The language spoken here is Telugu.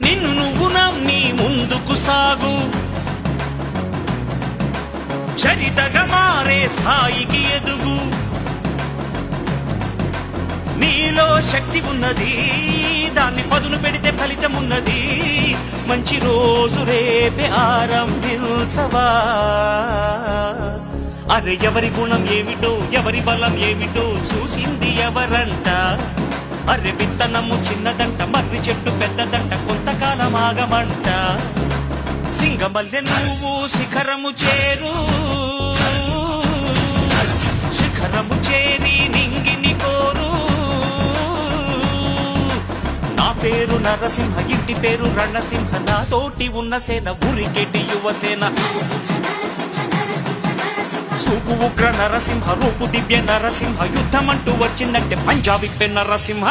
నిన్ను నువ్వు నమ్మి ముందుకు సాగు. చరితగా మారే స్థాయికి ఎదుగు. నీలో శక్తి ఉన్నది దాన్ని పదును పెడితే ఫలితం ఉన్నది. మంచి రోజు రేపే ఆరంభించవా? అరే ఎవరి గుణం ఏమిటో ఎవరి బలం ఏమిటో చూసింది ఎవరంట? అరె విత్తనము చిన్నదంట మర్రి చెట్టు పెద్దదంట కొంతకాలం ఆగమంట. సింగమల్లె నువ్వు శిఖరము చేరు. శిఖరము చేరి నింగిని కోరు. నా పేరు నరసింహ ఇంటి పేరు రణసింహ. నా తోటి ఉన్న సేన ఊరికెటి యువసేన. సూపు ఉగ్ర నరసింహ రూపు దివ్య నరసింహ యుద్ధమంటూ వచ్చిందంటే పంజాబీ పె నరసింహ.